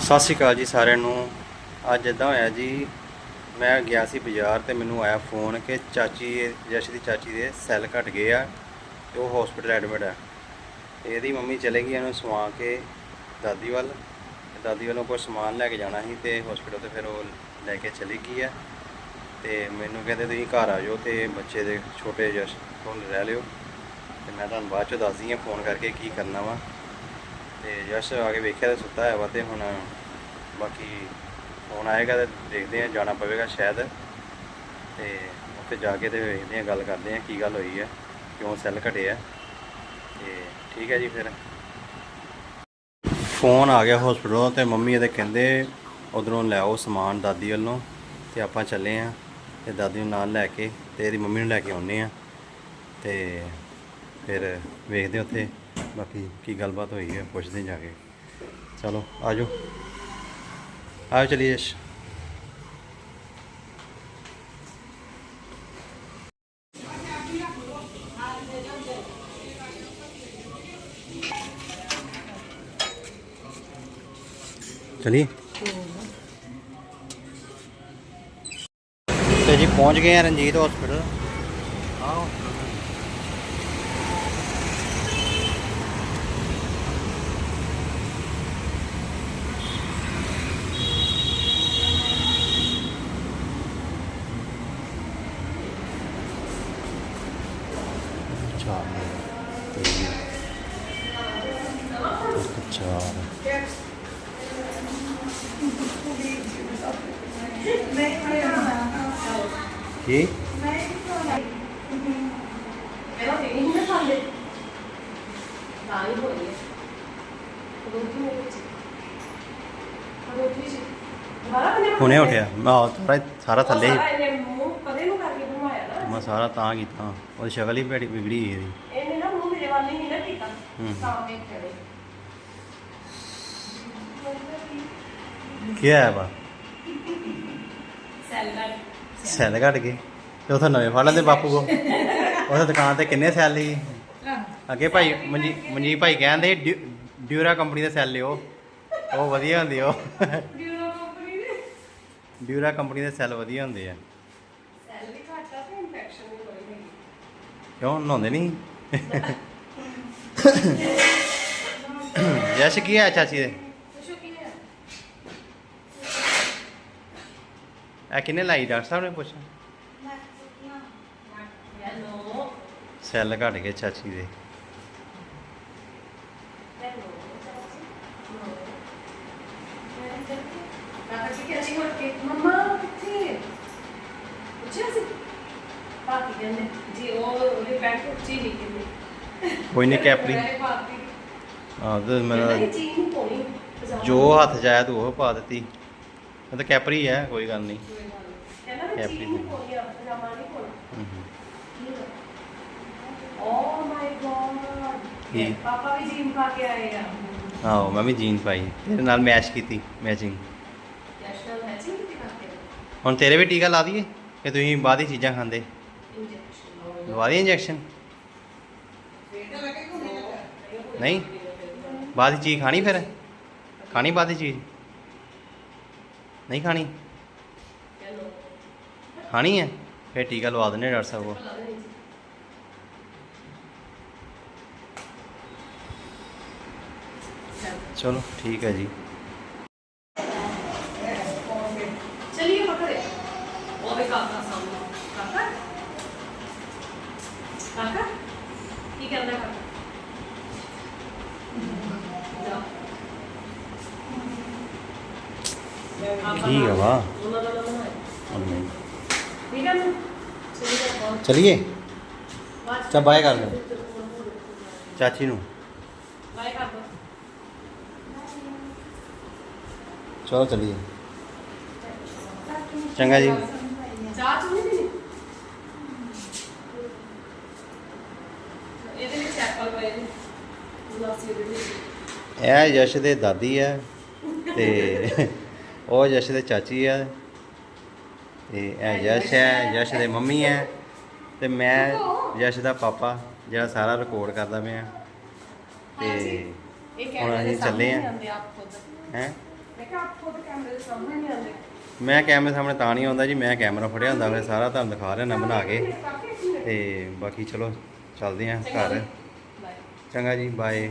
ਸਤਿ ਸ਼੍ਰੀ ਅਕਾਲ ਜੀ ਸਾਰਿਆਂ ਨੂੰ। ਅੱਜ ਇਦਾਂ ਹੋਇਆ ਜੀ, ਮੈਂ ਗਿਆ ਸੀ ਬਾਜ਼ਾਰ ਤੇ ਮੈਨੂੰ ਆਇਆ ਫੋਨ ਕਿ ਚਾਚੀ ਜਸ਼ ਦੀ ਚਾਚੀ ਦੇ ਸੈੱਲ ਘਟ ਗਏ ਆ ਤੇ ਉਹ ਹਸਪੀਟਲ ਐਡਮਿਟ ਆ। ਤੇ ਇਹਦੀ ਮੰਮੀ ਚਲੇ ਗਈ ਇਹਨੂੰ ਸਵਾ ਕੇ ਦਾਦੀ ਵੱਲ। ਦਾਦੀ ਵੱਲੋਂ ਕੋਈ ਸਮਾਨ ਲੈ ਕੇ ਜਾਣਾ ਸੀ ਤੇ ਹਸਪੀਟਲ ਤੇ ਫਿਰ ਉਹ ਲੈ ਕੇ ਚਲੀ ਗਈ ਆ। ਤੇ ਮੈਨੂੰ ਕਹਿੰਦੇ ਤੁਸੀਂ ਘਰ ਆ ਜਾਓ ਤੇ ਬੱਚੇ ਦੇ ਛੋਟੇ ਜਸ਼ ਕੋਲ ਰਹਿ ਲਿਓ। ਤੇ ਮੈਂ ਤੁਹਾਨੂੰ ਬਾਅਦ ਚ ਦੱਸਦੀ ਆ ਫੋਨ ਕਰਕੇ ਕੀ ਕਰਨਾ ਵਾ। ਤੇ ਯਸ਼ ਆ ਕੇ ਵੇਖਿਆ ਤਾਂ ਸੁੱਤਾ ਹੈ ਵਾ ਤੇ ਹੁਣ ਬਾਕੀ ਫੋਨ ਆਏਗਾ ਤੇ ਦੇਖਦੇ ਆ, ਜਾਣਾ ਪਵੇਗਾ ਸ਼ਾਇਦ। ਤੇ ਉੱਥੇ ਜਾ ਕੇ ਤੇ ਵੇਖਦੇ ਆ, ਗੱਲ ਕਰਦੇ ਆ ਕੀ ਗੱਲ ਹੋਈ ਹੈ ਕਿਉਂ ਸੈੱਲ ਘਟੇ ਆ। ਤੇ ਠੀਕ ਹੈ ਜੀ ਫਿਰ। ਫੋਨ ਆ ਗਿਆ ਹਸਪੀਟਲੋਂ ਤੇ ਮੰਮੀ ਇਹਦੇ ਕਹਿੰਦੇ ਉਧਰੋਂ ਲੈ ਆਓ ਸਮਾਨ ਦਾਦੀ ਵੱਲੋਂ ਤੇ ਆਪਾਂ ਚੱਲੇ ਆ ਤੇ ਦਾਦੀ ਨੂੰ ਨਾਲ ਲੈ ਕੇ ਤੇ ਇਹਦੀ ਮੰਮੀ ਨੂੰ ਲੈ ਕੇ ਆਉਨੇ ਆ। ਤੇ ਫਿਰ ਵੇਖਦੇ ਉੱਥੇ। ਬਾਕੀ ਕੀ ਗੱਲਬਾਤ ਹੋਈ ਹੈ ਪੁੱਛਦੇ ਹਾਂ ਜਾ ਕੇ ਚਲੋ ਆਜੋ ਆਓ ਚਲੀਏ ਯਸ਼ ਚलिए ਤੇ ਜੀ ਪਹੁੰਚ ਗਏ ਆ ਰਣਜੀਤ ਹਸਪੀਟਲ ਆਓ ਚਾਰ ਨੇ ਤੇ ਇੱਕ ਚਾਰ ਕੀ? ਹੁਣੇ ਉੱਠਿਆ। ਮੈਂ ਆਹ ਸਾਰਾ ਸਾਰਾ ਥੱਲੇ ਹੀ ਇਹਨੇ ਮੂੰਹ ਕਦੇ ਨੂੰ ਕਰਕੇ ਬਣਵਾਇਆ ਨਾ ਮੈਂ ਸਾਰਾ ਤਾਂ ਕੀਤਾ। ਉਹਦੀ ਸ਼ਕਲ ਹੀ ਬੜੀ ਵਿਗੜੀ ਸੀ ਇਹਦੀ। ਇਹਨੇ ਨਾ ਮੂੰਹ ਮੇਰੇ ਵੱਲ ਨਹੀਂ ਨਾ ਕੀਤਾ। ਹੂੰ। ਮੈਂ ਖੜੇ। ਕੀ ਹੈ ਵਾ? ਸੈਲਡ ਸੈੱਲ ਘਟ ਗਏ। ਤੇ ਉਥੇ ਨਵੇਂ ਫੜ ਲੈਂਦੇ ਬਾਪੂ ਕੋ। ਉਹਦੇ ਦੁਕਾਨ ਤੇ ਕਿੰਨੇ ਸੈੱਲ ਸੀ? ਅੱਗੇ ਭਾਈ ਮਨਜੀ ਮਨਜੀ ਭਾਈ ਕਹਿੰਦੇ ਡਿਊ- ਡਿਊਰਾ ਕੰਪਨੀ ਦੇ ਸੈੱਲ ਲਿਓ। ਉਹ ਵਧੀਆ ਹੁੰਦੇ ਉਹ। ਡਿਊਰੋ ਕੰਪਨੀ ਦੇ। ਡਿਊਰਾ ਕੰਪਨੀ ਦੇ ਸੈੱਲ ਵਧੀਆ ਹੁੰਦੇ ਆ। ਸੈਲ ਘੱਟ ਆ ਤੇ ਇਨਫੈਕਸ਼ਨ ਵੀ ਬੜੀ ਹੈਗੀ ਕਿਉਂ ਨਹਾਉਂਦੇ ਨਹੀਂ ਯਸ਼ ਕੀ ਹੈ ਚਾਚੀ ਦੇ ਪੁੱਛੋ ਕੀ ਹੈ ਇਹ ਕਿੰਨੇ ਲਾਈ ਡਾਕਟਰ ਸਾਹਿਬ ਨੇ ਪੁੱਛਿਆ ਹੈਲੋ ਸੈੱਲ ਘਟ ਗਏ ਚਾਚੀ ਦੇ ਕਾਕਾ ਜੀ ਕਹਿੰਦੀ ਹੋਰ ਕਿ ਮੰਮਾ ਕਿੱਥੇ ਪੁੱਛਿਆ ਸੀ ਪਾਪੀ ਕਹਿੰਦੇ ਜੀ ਉਹ ਉਹਦੇ ਪੈਂਟ ਉੱਚੀ ਨਹੀਂ ਕਹਿੰਦੇ। ਕੋਈ ਨਹੀਂ ਕੈਪਰੀ। ਮੈਂ ਆਹ ਤੇ ਮੇਰਾ ਪਾਉਣੀ ਪਜਾਮਾ ਜੋ ਹੱਥ ਜਾਇਆ ਤੂੰ ਉਹ ਪਾ ਦਿੱਤੀ। ਇਹ ਤਾਂ ਕੈਪਰੀ ਹੈ ਕੋਈ ਗੱਲ ਨਹੀਂ ਕਹਿੰਦਾ ਮੈਂ ਕੈਪਰੀ ਚੀਜ਼ ਨਹੀਂ ਪਾਉਣੀ ਆ ਪਜਾਮਾ ਨਹੀਂ ਪਾਉਣਾ। ਹਮ ਹਮ। ਓ ਮਾਈ ਗॉड ਕੀ? ਪਾਪਾ ਵੀ ਜੀਨ ਪਾ ਕੇ ਆਏ ਆ। ਆਹੋ ਮੈਂ ਵੀ ਜੀਨ ਪਾਈ। ਤੇਰੇ ਨਾਲ ਮੈਚ ਕੀਤੀ ਮੈਚਿੰਗ। ਨੈਸ਼ਨਲ ਹੁਣ ਤੇਰੇ ਵੀ ਟੀਕਾ ਲਾ ਦਈਏ ਕਿ ਤੁਸੀਂ ਬਾਅਦ ਦੀ ਚੀਜ਼ਾਂ ਖਾਂਦੇ। ਇੰਜੈਕਸ਼ਨ ਲਵਾ ਦਈਏ ਇੰਜੈਕਸ਼ਨ ਨਹੀਂ ਬਾਅਦ ਦੀ ਚੀਜ਼ ਖਾਣੀ ਫਿਰ ਖਾਣੀ ਬਾਅਦ ਦੀ ਚੀਜ਼ ਨਹੀਂ ਖਾਣੀ ਚਲੋ ਖਾਣੀ ਹੈ ਫਿਰ ਟੀਕਾ ਲਵਾ ਦਿੰਦੇ ਡਾਕਟਰ ਸਾਹਿਬ ਕੋਲ ਚਲੋ ਠੀਕ ਕਾਕਾ ਕੀ ਕਰਦਾ ਕਾਕਾ ਠੀਕ ਹੈ ਵਾ। ਠੀਕ ਹੈ ਚਲਿਏ। ਚਾ ਬਾਏ ਕਰ ਚਾਚੀ ਨੂੰ। ਚਲੋ ਚਲਿਏ। ਚੰਗਾ ਜੀ। ਇਹ ਯਸ਼ ਦੇ ਦਾਦੀ ਹੈ ਤੇ ਉਹ ਯਸ਼ ਦੇ ਚਾਚੀ ਹੈ ਤੇ ਇਹ ਯਸ਼ ਹੈ ਯਸ਼ ਦੇ ਮੰਮੀ ਹੈ ਤੇ ਮੈਂ ਯਸ਼ ਦਾ ਪਾਪਾ ਜਿਹੜਾ ਸਾਰਾ ਰਿਕਾਰਡ ਕਰਦਾ ਪਿਆ। ਤੇ ਇਹ ਹੁਣ ਅਸੀਂ ਚੱਲੇ ਆਂ। ਹੈ? ਮੈਂ ਕੈਮਰੇ ਦੇ ਸਾਹਮਣੇ ਮੈਂ ਤਾਂ ਨਹੀਂ ਆਉਂਦਾ ਜੀ ਮੈਂ ਕੈਮਰਾ ਫੜਿਆ ਹੁੰਦਾ ਫਿਰ ਸਾਰਾ ਤੁਹਾਨੂੰ ਦਿਖਾ ਰਿਹਾ ਨਾ ਬਣਾ ਕੇ। ਤੇ ਬਾਕੀ ਚਲੋ ਚੱਲਦੇ ਆਂ ਘਰ। ਚੰਗਾ ਜੀ ਬਾਏ।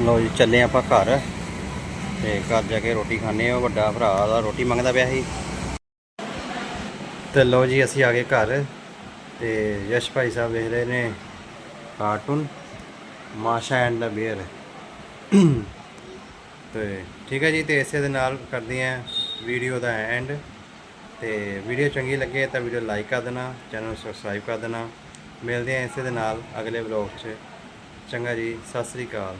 ਲੋ ਜੀ, ਚੱਲੇ ਆਪਾਂ ਘਰ ਤੇ ਘਰ ਜਾ ਕੇ ਰੋਟੀ ਖਾਣੇ ਆ ਵੱਡਾ ਭਰਾ ਦਾ ਰੋਟੀ ਮੰਗਦਾ ਪਿਆ ਸੀ। ਤੇ ਲੋ ਜੀ, ਅਸੀਂ ਆ ਗਏ ਘਰ ਤੇ ਯਸ਼ ਭਾਈ ਸਾਹਿਬ ਵੇਖ ਰਹੇ ਨੇ cartoon Masha and the bear ਤੇ ਠੀਕ ਹੈ ਜੀ, ਤੇ ਇਸੇ ਦੇ ਨਾਲ ਕਰਦੇ ਹਾਂ ਵੀਡੀਓ ਦਾ ਐਂਡ ਤੇ ਵੀਡੀਓ ਚੰਗੀ ਲੱਗੇ ਤਾਂ ਵੀਡੀਓ ਲਾਈਕ ਕਰ ਦੇਣਾ ਚੈਨਲ ਨੂੰ ਸਬਸਕ੍ਰਾਈਬ ਕਰ ਦੇਣਾ। ਮਿਲਦੇ ਹਾਂ ਇਸੇ ਦੇ ਨਾਲ ਅਗਲੇ ਵਲੌਗ 'ਚ। ਚੰਗਾ ਜੀ, ਸਤਿ ਸ੍ਰੀ ਅਕਾਲ।